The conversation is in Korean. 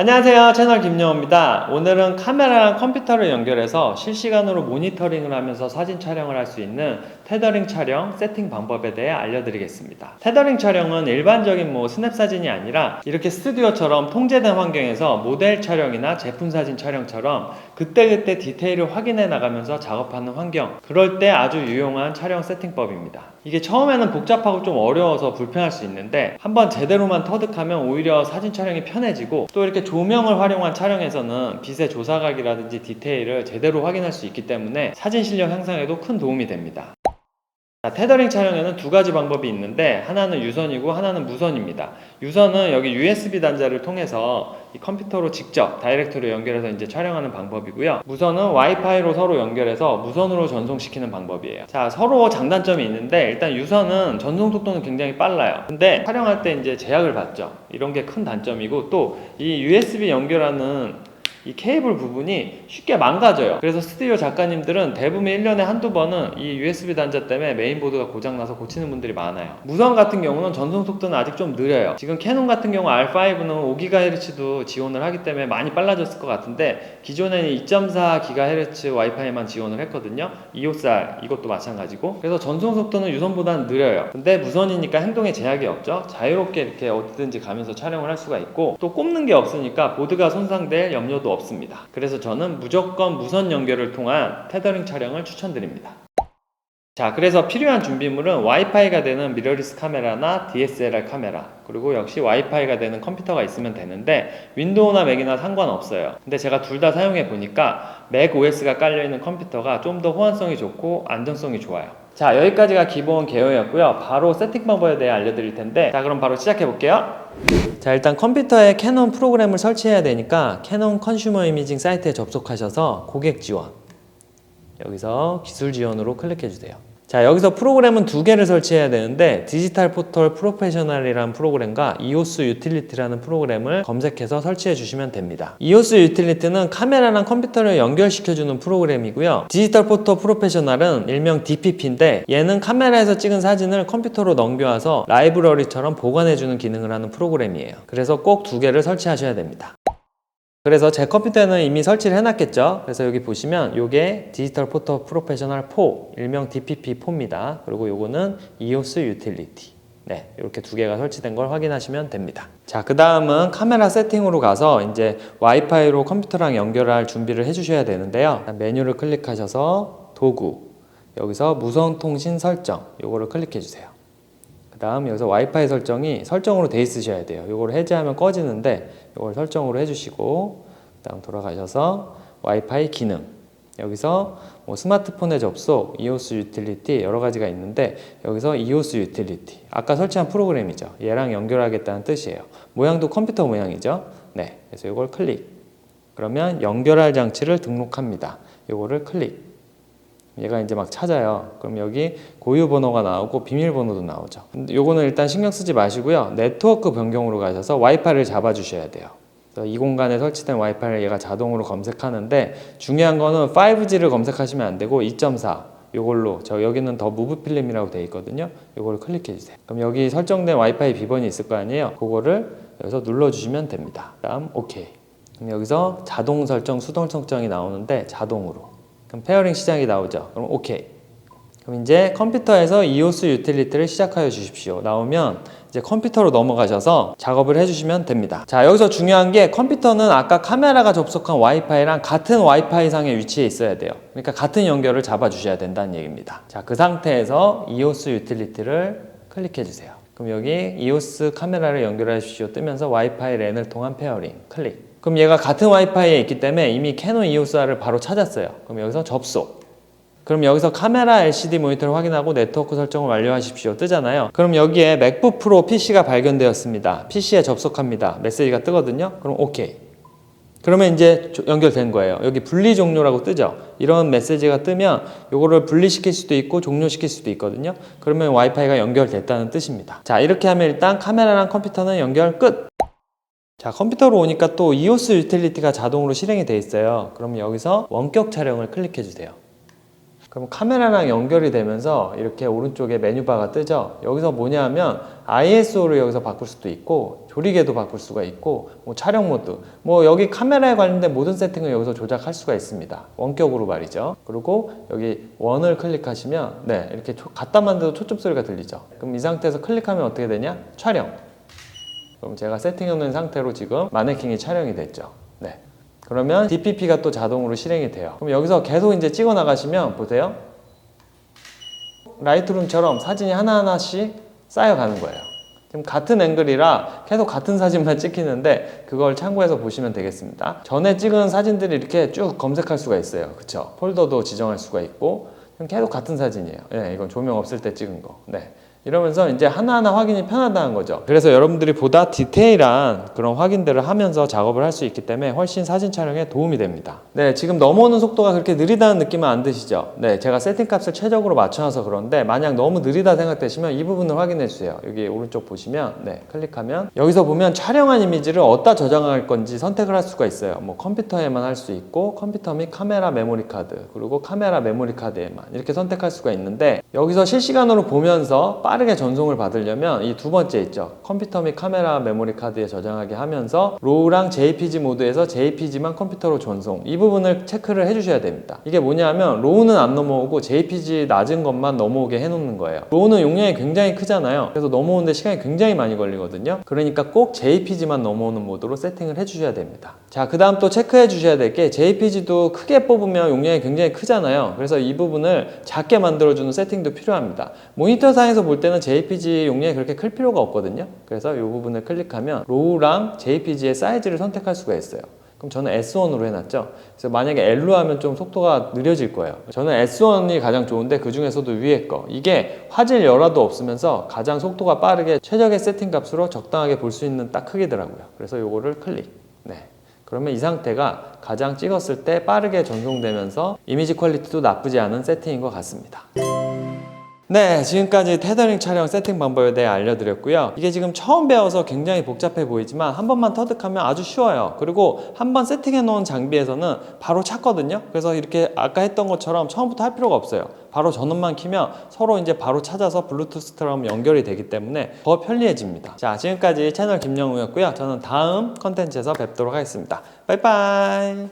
안녕하세요. 채널 김영호입니다. 오늘은 카메라랑 컴퓨터를 연결해서 실시간으로 모니터링을 하면서 사진 촬영을 할 수 있는 테더링 촬영 세팅 방법에 대해 알려드리겠습니다. 테더링 촬영은 일반적인 뭐 스냅 사진이 아니라 이렇게 스튜디오처럼 통제된 환경에서 모델 촬영이나 제품 사진 촬영처럼 그때그때 디테일을 확인해 나가면서 작업하는 환경. 그럴 때 아주 유용한 촬영 세팅법입니다. 이게 처음에는 복잡하고 좀 어려워서 불편할 수 있는데 한번 제대로만 터득하면 오히려 사진 촬영이 편해지고 또 이렇게 조명을 활용한 촬영에서는 빛의 조사각이라든지 디테일을 제대로 확인할 수 있기 때문에 사진 실력 향상에도 큰 도움이 됩니다. 자, 테더링 촬영에는 두 가지 방법이 있는데 하나는 유선이고 하나는 무선입니다. 유선은 여기 USB 단자를 통해서 이 컴퓨터로 직접 다이렉트로 연결해서 이제 촬영하는 방법이고요. 무선은 와이파이로 서로 연결해서 무선으로 전송시키는 방법이에요. 자, 서로 장단점이 있는데 일단 유선은 전송 속도는 굉장히 빨라요. 근데 촬영할 때 이제 제약을 받죠. 이런 게 큰 단점이고 또 이 USB 연결하는 이 케이블 부분이 쉽게 망가져요. 그래서 스튜디오 작가님들은 대부분 1년에 한두 번은 이 USB 단자 때문에 메인보드가 고장나서 고치는 분들이 많아요. 무선 같은 경우는 전송 속도는 아직 좀 느려요. 지금 캐논 같은 경우 R5는 5GHz도 지원을 하기 때문에 많이 빨라졌을 것 같은데 기존에는 2.4GHz 와이파이만 지원을 했거든요. EOSR 이것도 마찬가지고. 그래서 전송 속도는 유선보다는 느려요. 근데 무선이니까 행동에 제약이 없죠. 자유롭게 이렇게 어디든지 가면서 촬영을 할 수가 있고 또 꼽는 게 없으니까 보드가 손상될 염려도 없습니다. 그래서 저는 무조건 무선 연결을 통한 테더링 촬영을 추천드립니다. 자, 그래서 필요한 준비물은 와이파이가 되는 미러리스 카메라나 DSLR 카메라, 그리고 역시 와이파이가 되는 컴퓨터가 있으면 되는데 윈도우나 맥이나 상관없어요. 근데 제가 둘 다 사용해 보니까 맥 OS가 깔려 있는 컴퓨터가 좀 더 호환성이 좋고 안정성이 좋아요. 자, 여기까지가 기본 개요였고요. 바로 세팅 방법에 대해 알려드릴 텐데, 자, 그럼 바로 시작해 볼게요. 자 일단 컴퓨터에 캐논 프로그램을 설치해야 되니까 캐논 컨슈머 이미징 사이트에 접속하셔서 고객 지원 여기서 기술 지원으로 클릭해 주세요. 자 여기서 프로그램은 두 개를 설치해야 되는데 디지털 포털 프로페셔널이라는 프로그램과 이오스 유틸리티라는 프로그램을 검색해서 설치해 주시면 됩니다. 이오스 유틸리티는 카메라랑 컴퓨터를 연결시켜주는 프로그램이고요. 디지털 포털 프로페셔널은 일명 DPP인데 얘는 카메라에서 찍은 사진을 컴퓨터로 넘겨와서 라이브러리처럼 보관해주는 기능을 하는 프로그램이에요. 그래서 꼭 두 개를 설치하셔야 됩니다. 그래서 제 컴퓨터에는 이미 설치를 해놨겠죠. 그래서 여기 보시면 요게 디지털 포토 프로페셔널 4, 일명 DPP4입니다. 그리고 요거는 EOS 유틸리티. 네, 이렇게 두 개가 설치된 걸 확인하시면 됩니다. 자, 그 다음은 카메라 세팅으로 가서 이제 와이파이로 컴퓨터랑 연결할 준비를 해주셔야 되는데요. 메뉴를 클릭하셔서 도구, 여기서 무선 통신 설정, 요거를 클릭해 주세요. 그 다음 여기서 와이파이 설정이 설정으로 돼 있으셔야 돼요. 이걸 해제하면 꺼지는데 이걸 설정으로 해주시고 그 다음 돌아가셔서 와이파이 기능 여기서 뭐 스마트폰의 접속, 이오스 유틸리티 여러 가지가 있는데 여기서 이오스 유틸리티 아까 설치한 프로그램이죠. 얘랑 연결하겠다는 뜻이에요. 모양도 컴퓨터 모양이죠. 네, 그래서 이걸 클릭. 그러면 연결할 장치를 등록합니다. 이거를 클릭. 얘가 이제 막 찾아요. 그럼 여기 고유 번호가 나오고 비밀번호도 나오죠. 요거는 일단 신경 쓰지 마시고요. 네트워크 변경으로 가셔서 와이파이를 잡아 주셔야 돼요. 이 공간에 설치된 와이파이를 얘가 자동으로 검색하는데 중요한 거는 5G를 검색하시면 안 되고 2.4 요걸로 저 여기는 더 무브 필름이라고 되어 있거든요. 요거를 클릭해 주세요. 그럼 여기 설정된 와이파이 비번이 있을 거 아니에요. 그거를 여기서 눌러 주시면 됩니다. 그다음 오케이. 그럼 여기서 자동 설정, 수동 설정이 나오는데 자동으로 그럼 페어링 시작이 나오죠. 그럼 오케이. 그럼 이제 컴퓨터에서 이오스 유틸리티를 시작하여 주십시오. 나오면 이제 컴퓨터로 넘어가셔서 작업을 해주시면 됩니다. 자, 여기서 중요한 게 컴퓨터는 아까 카메라가 접속한 와이파이랑 같은 와이파이 상에 위치해 있어야 돼요. 그러니까 같은 연결을 잡아주셔야 된다는 얘기입니다. 자, 그 상태에서 이오스 유틸리티를 클릭해 주세요. 그럼 여기 이오스 카메라를 연결해 주십시오 뜨면서 와이파이 랜을 통한 페어링 클릭. 그럼 얘가 같은 와이파이에 있기 때문에 이미 캐논 EOSR을 바로 찾았어요. 그럼 여기서 접속. 그럼 여기서 카메라 LCD 모니터를 확인하고 네트워크 설정을 완료하십시오. 뜨잖아요. 그럼 여기에 맥북 프로 PC가 발견되었습니다. PC에 접속합니다. 메시지가 뜨거든요. 그럼 오케이. 그러면 이제 조- 연결된 거예요. 여기 분리 종료라고 뜨죠. 이런 메시지가 뜨면 이거를 분리시킬 수도 있고 종료시킬 수도 있거든요. 그러면 와이파이가 연결됐다는 뜻입니다. 자, 이렇게 하면 일단 카메라랑 컴퓨터는 연결 끝. 자 컴퓨터로 오니까 또 이오스 유틸리티가 자동으로 실행이 돼 있어요. 그럼 여기서 원격 촬영을 클릭해 주세요. 그럼 카메라랑 연결이 되면서 이렇게 오른쪽에 메뉴바가 뜨죠? 여기서 뭐냐 하면 ISO를 여기서 바꿀 수도 있고 조리개도 바꿀 수가 있고 뭐 촬영 모드. 뭐 여기 카메라에 관련된 모든 세팅을 여기서 조작할 수가 있습니다. 원격으로 말이죠. 그리고 여기 원을 클릭하시면 네 이렇게 초- 갖다 만들어도 초점 소리가 들리죠. 그럼 이 상태에서 클릭하면 어떻게 되냐? 촬영 그럼 제가 세팅해 놓은 상태로 지금 마네킹이 촬영이 됐죠 네 그러면 DPP가 또 자동으로 실행이 돼요 그럼 여기서 계속 이제 찍어 나가시면 보세요 라이트룸처럼 사진이 하나하나씩 쌓여가는 거예요. 지금 같은 앵글이라 계속 같은 사진만 찍히는데 그걸 참고해서 보시면 되겠습니다. 전에 찍은 사진들이 이렇게 쭉 검색할 수가 있어요. 그쵸? 폴더도 지정할 수가 있고 계속 같은 사진이에요. 예, 이건 조명 없을 때 찍은 거. 네. 이러면서 이제 하나하나 확인이 편하다는 거죠. 그래서 여러분들이 보다 디테일한 그런 확인들을 하면서 작업을 할 수 있기 때문에 훨씬 사진 촬영에 도움이 됩니다. 네, 지금 넘어오는 속도가 그렇게 느리다는 느낌은 안 드시죠? 네, 제가 세팅 값을 최적으로 맞춰놔서 그런데 만약 너무 느리다 생각되시면 이 부분을 확인해 주세요. 여기 오른쪽 보시면 네, 클릭하면 여기서 보면 촬영한 이미지를 어디다 저장할 건지 선택을 할 수가 있어요. 뭐 컴퓨터에만 할 수 있고 컴퓨터 및 카메라 메모리 카드 그리고 카메라 메모리 카드에만 이렇게 선택할 수가 있는데 여기서 실시간으로 보면서 빠르게 전송을 받으려면 이 두 번째 있죠. 컴퓨터 및 카메라 메모리 카드에 저장하게 하면서 로우랑 JPG 모드에서 JPG만 컴퓨터로 전송 이 부분을 체크를 해주셔야 됩니다. 이게 뭐냐면 로우는 안 넘어오고 JPG 낮은 것만 넘어오게 해놓는 거예요. 로우는 용량이 굉장히 크잖아요. 그래서 넘어오는데 시간이 굉장히 많이 걸리거든요. 그러니까 꼭 JPG만 넘어오는 모드로 세팅을 해주셔야 됩니다. 자, 그 다음 또 체크해 주셔야 될 게 JPG도 크게 뽑으면 용량이 굉장히 크잖아요. 그래서 이 부분을 작게 만들어주는 세팅도 필요합니다. 모니터 상에서 볼 때는 JPG 용량이 그렇게 클 필요가 없거든요. 그래서 이 부분을 클릭하면 로우랑 JPG의 사이즈를 선택할 수가 있어요. 그럼 저는 S1으로 해놨죠. 그래서 만약에 L로 하면 좀 속도가 느려질 거예요. 저는 S1이 가장 좋은데 그 중에서도 위에 거. 이게 화질 열화도 없으면서 가장 속도가 빠르게 최적의 세팅 값으로 적당하게 볼 수 있는 딱 크기더라고요. 그래서 요거를 클릭. 네. 그러면 이 상태가 가장 찍었을 때 빠르게 전송되면서 이미지 퀄리티도 나쁘지 않은 세팅인 것 같습니다. 네, 지금까지 테더링 촬영 세팅 방법에 대해 알려드렸고요. 이게 지금 처음 배워서 굉장히 복잡해 보이지만 한 번만 터득하면 아주 쉬워요. 그리고 한 번 세팅해 놓은 장비에서는 바로 찾거든요. 그래서 이렇게 아까 했던 것처럼 처음부터 할 필요가 없어요. 바로 전원만 키면 서로 이제 바로 찾아서 블루투스처럼 연결이 되기 때문에 더 편리해집니다. 자, 지금까지 채널 김영우였고요. 저는 다음 컨텐츠에서 뵙도록 하겠습니다. 빠이빠이.